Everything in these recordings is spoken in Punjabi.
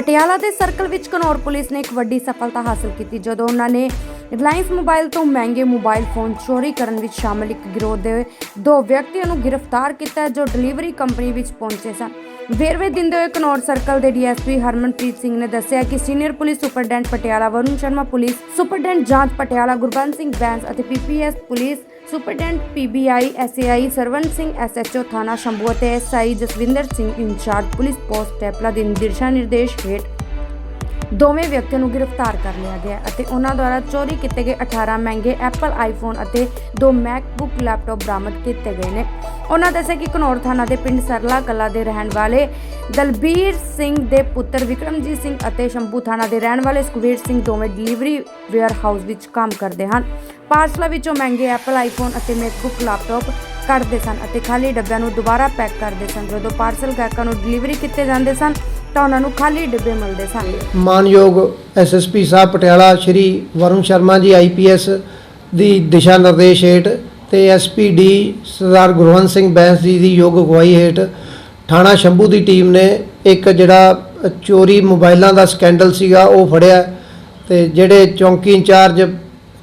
ਪਟਿਆਲਾ ਦੇ ਸਰਕਲ ਵਿੱਚ ਕਨੌਰ ਪੁਲਿਸ ਨੇ ਇੱਕ ਵੱਡੀ ਸਫਲਤਾ ਹਾਸਲ ਕੀਤੀ, ਜਦੋਂ ਉਹਨਾਂ ਨੇ ਰਿਲਾਇੰਸ ਮੋਬਾਈਲ ਤੋਂ ਮਹਿੰਗੇ ਮੋਬਾਈਲ ਫੋਨ ਚੋਰੀ ਕਰਨ ਵਿੱਚ ਸ਼ਾਮਲ ਇੱਕ ਗਿਰੋਹ ਦੇ ਦੋ ਵਿਅਕਤੀਆਂ ਨੂੰ ਗ੍ਰਿਫਤਾਰ ਕੀਤਾ, ਜੋ ਡਿਲੀਵਰੀ ਕੰਪਨੀ ਵਿੱਚ ਪਹੁੰਚੇ ਸਨ। ਵੇਰਵੇ ਦਿੰਦੇ ਹੋਏ ਕਨੌਰ ਸਰਕਲ ਦੇ ਡੀਐਸਪੀ ਹਰਮਨਪ੍ਰੀਤ ਸਿੰਘ ਨੇ ਦੱਸਿਆ ਕਿ senior police superintendent Patiala, Varun Sharma police, superintendent ਜਾਂਚ ਪਟਿਆਲਾ, ਗੁਰਬੰਸ ਸਿੰਘ ਬੈਂਸ ਅਤੇ PPS police superintendent PBI SAI Sarvan Singh SHO ਥਾਣਾ ਸ਼ੰਭੂ ਅਤੇ SI Jaswinder Singh incharge police post Tepla ਦੇ ਦਿਸ਼ਾ ਨਿਰਦੇਸ਼ ਹੇਠ ਦੋਵੇਂ ਵਿਅਕਤੀਆਂ ਨੂੰ ਗ੍ਰਿਫਤਾਰ ਕਰ ਲਿਆ ਗਿਆ ਅਤੇ ਉਹਨਾਂ ਦੁਆਰਾ ਚੋਰੀ ਕੀਤੇ ਗਏ 18 ਮਹਿੰਗੇ ਐਪਲ, ਆਈਫੋਨ ਅਤੇ ਦੋ ਮੈਕਬੁੱਕ ਲੈਪਟਾਪ ਬਰਾਮਦ ਕੀਤੇ ਗਏ ਨੇ। ਉਹਨਾਂ ਦੱਸਿਆ ਕਿ ਕਨੌਰ ਥਾਣਾ ਦੇ ਪਿੰਡ ਸਰਲਾ ਕਲਾ ਦੇ ਰਹਿਣ ਵਾਲੇ ਦਲਬੀਰ ਸਿੰਘ ਦੇ ਪੁੱਤਰ ਵਿਕਰਮਜੀਤ ਸਿੰਘ ਅਤੇ ਸ਼ੰਭੂ ਥਾਣਾ ਦੇ ਰਹਿਣ ਵਾਲੇ ਸੁਖਵੀਰ ਸਿੰਘ ਦੋਵੇਂ ਡਿਲੀਵਰੀ ਵੇਅਰ ਹਾਊਸ ਵਿੱਚ ਕੰਮ ਕਰਦੇ ਹਨ। ਪਾਰਸਲਾਂ ਵਿੱਚੋਂ ਮਹਿੰਗੇ ਐਪਲ ਆਈਫੋਨ ਅਤੇ ਮੈਕਬੁੱਕ ਲੈਪਟਾਪ ਕੱਢਦੇ ਸਨ ਅਤੇ ਖਾਲੀ ਡੱਬਿਆਂ ਨੂੰ ਦੁਬਾਰਾ ਪੈਕ ਕਰਦੇ ਸਨ। ਜਦੋਂ ਪਾਰਸਲ ਗਾਹਕਾਂ ਨੂੰ ਡਿਲੀਵਰੀ ਕੀਤੇ ਜਾਂਦੇ ਸਨ, ਤਾਂ ਉਹਨਾਂ ਨੂੰ ਖਾਲੀ ਡੱਬੇ ਮਿਲਦੇ ਸਨ। ਮਾਨਯੋਗ ਐਸਐਸਪੀ ਸਾਹਿਬ ਪਟਿਆਲਾ, ਸ਼੍ਰੀ ਵਰੁਣ ਸ਼ਰਮਾ ਜੀ ਆਈਪੀਐਸ ਦੀ ਦਿਸ਼ਾ ਨਿਰਦੇਸ਼ ਹੇਠ ਤੇ ਐਸਪੀਡੀ ਸਰਦਾਰ ਗੁਰਵੰਤ ਸਿੰਘ ਬੈਂਸ ਜੀ ਦੀ ਯੋਗ ਅਗਵਾਈ ਹੇਠ ਥਾਣਾ ਸ਼ੰਭੂ ਦੀ ਟੀਮ ਨੇ ਇੱਕ ਜਿਹੜਾ ਚੋਰੀ ਮੋਬਾਈਲਾਂ ਦਾ ਸਕੈਂਡਲ ਸੀਗਾ, ਉਹ ਫੜਿਆ ਤੇ ਜਿਹੜੇ ਚੌਂਕੀ ਇੰਚਾਰਜ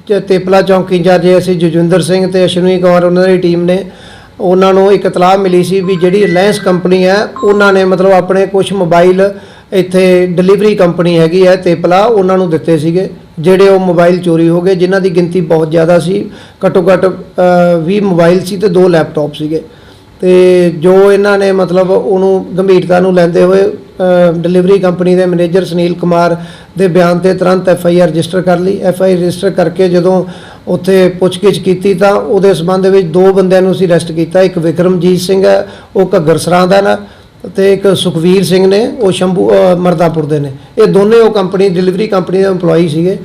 ਚ- ਤੇਪਲਾ ਚੌਂਕੀ ਇੰਚਾਰਜ ਅਸੀਂ ਜਜਵਿੰਦਰ ਸਿੰਘ ਤੇ ਅਸ਼ਵਨੀ ਕੁਮਾਰ ਉਹਨਾਂ ਦੀ ਟੀਮ ਨੇ ਉਹਨਾਂ ਨੂੰ ਇੱਕ ਇਤਲਾਹ ਮਿਲੀ ਸੀ ਵੀ ਜਿਹੜੀ ਰਿਲਾਇੰਸ ਕੰਪਨੀ ਹੈ ਉਹਨਾਂ ਨੇ ਮਤਲਬ ਆਪਣੇ ਕੁਝ ਮੋਬਾਈਲ ਇੱਥੇ ਡਿਲੀਵਰੀ ਕੰਪਨੀ ਹੈਗੀ ਹੈ ਤੇਪਲਾ ਉਹਨਾਂ ਨੂੰ ਦਿੱਤੇ ਸੀਗੇ ਜਿਹੜੇ ਉਹ ਮੋਬਾਈਲ ਚੋਰੀ ਹੋ ਗਏ ਜਿਨ੍ਹਾਂ ਦੀ ਗਿਣਤੀ ਬਹੁਤ ਜ਼ਿਆਦਾ ਸੀ। ਘੱਟੋ ਘੱਟ ਅ, 20 ਮੋਬਾਈਲ ਸੀ ਤੇ ਦੋ ਲੈਪਟਾਪ ਸੀਗੇ। ਤੇ ਜੋ ਇਹਨਾਂ ਨੇ ਮਤਲਬ ਉਹਨੂੰ ਗੰਭੀਰਤਾ ਨੂੰ ਲੈਂਦੇ ਹੋਏ ਡਿਲੀਵਰੀ ਕੰਪਨੀ ਦੇ ਮੈਨੇਜਰ ਸੁਨੀਲ ਕੁਮਾਰ ਦੇ ਬਿਆਨ ਤੇ ਤੁਰੰਤ ਐਫ ਆਈ ਆਰ ਰਜਿਸਟਰ ਕਰ ਲਈ। ਐਫ ਆਈ ਰਜਿਸਟਰ ਕਰਕੇ ਜਦੋਂ ਉੱਥੇ ਪੁੱਛਗਿੱਛ ਕੀਤੀ ਤਾਂ ਉਹਦੇ ਸਬੰਧ ਵਿੱਚ ਦੋ ਬੰਦਿਆਂ ਨੂੰ ਅਸੀਂ ਅਰੈਸਟ ਕੀਤਾ। ਇੱਕ ਵਿਕਰਮਜੀਤ ਸਿੰਘ ਹੈ, ਉਹ ਘੱਗਰਸਰਾਂ ਦਾ ਨਾ, ਤੇ ਇੱਕ ਸੁਖਵੀਰ ਸਿੰਘ ਨੇ, ਉਹ ਸ਼ੰਭੂ ਮਰਦਾਪੁਰ ਦੇ ਨੇ। ਇਹ ਦੋਨੇ ਉਹ ਕੰਪਨੀ ਡਿਲੀਵਰੀ ਕੰਪਨੀ ਦੇ EMPLOYE ਸੀਗੇ।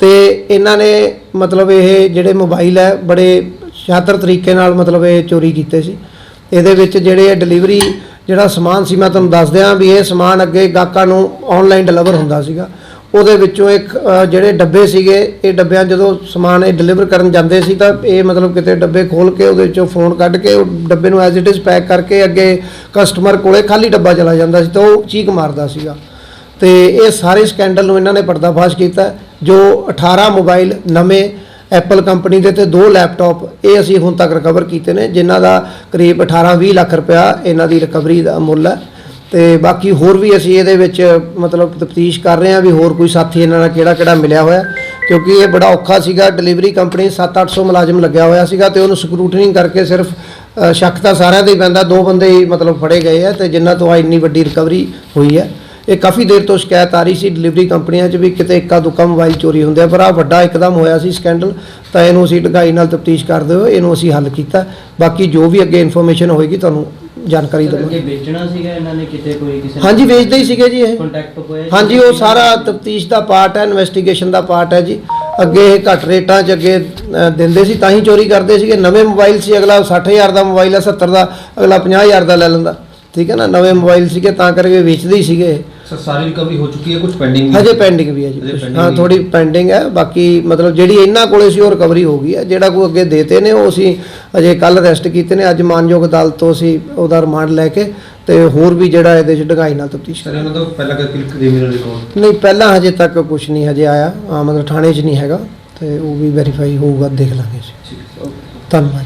ਤੇ ਇਹਨਾਂ ਨੇ ਮਤਲਬ ਇਹ ਜਿਹੜੇ ਮੋਬਾਈਲ ਹੈ, ਬੜੇ ਸ਼ਾਤਰ ਤਰੀਕੇ ਨਾਲ ਮਤਲਬ ਇਹ ਚੋਰੀ ਕੀਤੇ ਸੀ। ਇਹਦੇ ਵਿੱਚ ਜਿਹੜੇ ਡਿਲੀਵਰੀ ਜਿਹੜਾ ਸਮਾਨ ਸੀ, ਮੈਂ ਤੁਹਾਨੂੰ ਦੱਸ ਦਿਆਂ ਵੀ ਇਹ ਸਮਾਨ ਅੱਗੇ ਗਾਹਕਾਂ ਨੂੰ ਆਨਲਾਈਨ ਡਿਲੀਵਰ ਹੁੰਦਾ ਸੀਗਾ। ਉਹਦੇ ਵਿੱਚੋਂ ਇੱਕ ਜਿਹੜੇ ਡੱਬੇ ਸੀਗੇ, ਇਹ ਡੱਬਿਆਂ ਜਦੋਂ ਸਮਾਨ ਇਹ ਡਿਲੀਵਰ ਕਰਨ ਜਾਂਦੇ ਸੀ ਤਾਂ ਇਹ ਮਤਲਬ ਕਿਤੇ ਡੱਬੇ ਖੋਲ ਕੇ ਉਹਦੇ ਵਿੱਚੋਂ ਫੋਨ ਕੱਢ ਕੇ ਉਹ ਡੱਬੇ ਨੂੰ ਐਜ਼ ਇਟ ਇਜ਼ ਪੈਕ ਕਰਕੇ ਅੱਗੇ ਕਸਟਮਰ ਕੋਲੇ ਖਾਲੀ ਡੱਬਾ ਚਲਾ ਜਾਂਦਾ ਸੀ ਤਾਂ ਉਹ ਚੀਕ ਮਾਰਦਾ ਸੀਗਾ। ਤੇ ਇਹ ਸਾਰੇ ਸਕੈਂਡਲ ਨੂੰ ਇਹਨਾਂ ਨੇ ਪਰਦਾਫਾਸ਼ ਕੀਤਾ। ਜੋ 18 ਮੋਬਾਈਲ ਨਵੇਂ ਐਪਲ ਕੰਪਨੀ ਦੇ ਤੇ ਦੋ ਲੈਪਟਾਪ ਇਹ ਅਸੀਂ ਹੁਣ ਤੱਕ ਰਿਕਵਰ ਕੀਤੇ ਨੇ, ਜਿਨ੍ਹਾਂ ਦਾ ਕਰੀਬ 18-20 ਲੱਖ ਰੁਪਇਆ ਇਹਨਾਂ ਦੀ ਰਿਕਵਰੀ ਦਾ ਮੁੱਲ ਹੈ। ਤੇ ਬਾਕੀ ਹੋਰ ਵੀ ਅਸੀਂ ਇਹਦੇ ਵਿੱਚ ਮਤਲਬ ਤਫਤੀਸ਼ ਕਰ ਰਹੇ ਹਾਂ ਵੀ ਹੋਰ ਕੋਈ ਸਾਥੀ ਇਹਨਾਂ ਨਾਲ ਕਿਹੜਾ ਕਿਹੜਾ ਮਿਲਿਆ ਹੋਇਆ ਕਿਉਂਕਿ ਇਹ ਬੜਾ ਔਖਾ ਸੀਗਾ। ਡਿਲੀਵਰੀ ਕੰਪਨੀ 7-800 ਮੁਲਾਜ਼ਮ ਲੱਗਿਆ ਹੋਇਆ ਸੀਗਾ ਤੇ ਉਹਨੂੰ ਸਕਰੂਟਨਿੰਗ ਕਰਕੇ ਸਿਰਫ ਸ਼ੱਕ ਤਾਂ ਸਾਰਿਆਂ ਦੇ ਹੀ ਪੈਂਦਾ, ਦੋ ਬੰਦੇ ਹੀ ਮਤਲਬ ਫੜੇ ਗਏ ਆ ਤੇ ਜਿਨ੍ਹਾਂ ਤੋਂ ਆ ਇੰਨੀ ਵੱਡੀ ਰਿਕਵਰੀ ਹੋਈ ਹੈ। ਇਹ ਕਾਫੀ ਦੇਰ ਤੋਂ ਸ਼ਿਕਾਇਤ ਆ ਰਹੀ ਸੀ ਡਿਲੀਵਰੀ ਕੰਪਨੀਆਂ 'ਚ ਵੀ ਕਿਤੇ ਇੱਕਾ ਦੁੱਕਾ ਮੋਬਾਈਲ ਚੋਰੀ ਹੁੰਦੇ ਆ ਪਰ ਆ ਵੱਡਾ ਇੱਕਦਮ ਹੋਇਆ ਸੀ ਸਕੈਂਡਲ ਤਾਂ ਇਹਨੂੰ ਅਸੀਂ ਢਗਾਈ ਨਾਲ ਤਫਤੀਸ਼ ਕਰਦੇ ਹੋਏ ਇਹਨੂੰ ਅਸੀਂ ਹੱਲ ਕੀਤਾ। ਬਾਕੀ ਜੋ ਵੀ ਅੱਗੇ ਇਨਫੋਰਮੇਸ਼ਨ ਹੋਏਗੀ ਤੁਹਾਨੂੰ ਜਾਣਕਾਰੀ ਸਰ, ਦੇਵਾਂਗੇ। ਅੱਗੇ ਵੇਚਣਾ ਸੀਗਾ ਇਹਨਾਂ ਨੇ ਕਿਤੇ ਕੋਈ ਕਿਸੇ ਹਾਂਜੀ ਵੇਚਦੇ ਹੀ ਸੀਗੇ ਜੀ ਇਹ। ਕੰਟੈਕਟ ਹੋਇਆ? ਹਾਂਜੀ ਉਹ ਸਾਰਾ ਤਫਤੀਸ਼ ਦਾ ਪਾਰਟ ਹੈ ਇਨਵੈਸਟੀਗੇਸ਼ਨ ਦਾ ਪਾਰਟ ਹੈ ਜੀ। ਅੱਗੇ ਇਹ ਘੱਟ ਰੇਟਾਂ 'ਚ ਅੱਗੇ ਅ, ਦਿੰਦੇ ਸੀ ਤਾਂ ਹੀ ਚੋਰੀ ਕਰਦੇ ਸੀਗੇ। ਨਵੇਂ ਮੋਬਾਈਲ ਸੀ ਅਗਲਾ 60000 ਦਾ ਮੋਬਾਈਲ ਹੈ 70 ਦਾ ਅਗਲਾ 50000 ਦਾ ਲੈ ਲੈਂਦਾ। ਠੀਕ ਹੈ ਨਾ ਨਵੇਂ ਮੋਬਾਈਲ ਸੀਗੇ ਤਾਂ ਕਰਕੇ ਵੇਚਦੇ ਹੀ ਸੀਗੇ ਇਹ। ਸਰ ਸਾਰੀ ਰਿਕਵਰੀ ਹੋ ਚੁੱਕੀ ਹੈ ਕੁਝ ਪੈਂਡਿੰਗ ਹਜੇ ਪੈਂਡਿੰਗ ਵੀ ਹੈ ਹਜੇ ਜੀ pending ਹਾਂ ਵੀ ਥੋੜੀ ਪੈਂਡਿੰਗ ਹੈ ਬਾਕੀ ਮਤਲਬ ਜਿਹੜੀ ਇਹਨਾਂ ਕੋਲੇ ਸੀ ਉਹ ਰਿਕਵਰੀ ਹੋ ਗਈ ਹੈ। ਜਿਹੜਾ ਕੋਈ ਅੱਗੇ ਦੇਤੇ ਨੇ ਉਹ ਅਸੀਂ ਅਜੇ ਕੱਲ ਅਰੈਸਟ ਕੀਤੇ ਨੇ। ਅੱਜ ਮਾਨਯੋਗ ਅਦਾਲਤ ਤੋਂ ਅਸੀਂ ਉਹਦਾ ਰਿਮਾਂਡ ਲੈ ਕੇ ਤੇ ਹੋਰ ਵੀ ਜਿਹੜਾ ਇਹਦੇ ਚ ਢਗਾਈ ਨਾਲ ਤਫਤੀਸ਼ ਸਰ ਇਹਨਾਂ ਦਾ ਪਹਿਲਾਂ ਕਿ ਕ੍ਰਿਮੀਨਲ ਰਿਕਾਰਡ ਨਹੀਂ ਪਹਿਲਾਂ ਹਜੇ ਤੱਕ ਕੁਝ ਨਹੀਂ ਹਜੇ ਆਇਆ। ਹਾਂ, ਮਤਲਬ ਥਾਣੇ 'ਚ ਨਹੀਂ ਹੈਗਾ ਤੇ ਉਹ ਵੀ ਵੈਰੀਫਾਈ ਹੋਊਗਾ ਦੇਖ ਲਾਂਗੇ ਅਸੀਂ। ਠੀਕ ਹੈ ਧੰਨਵਾਦ।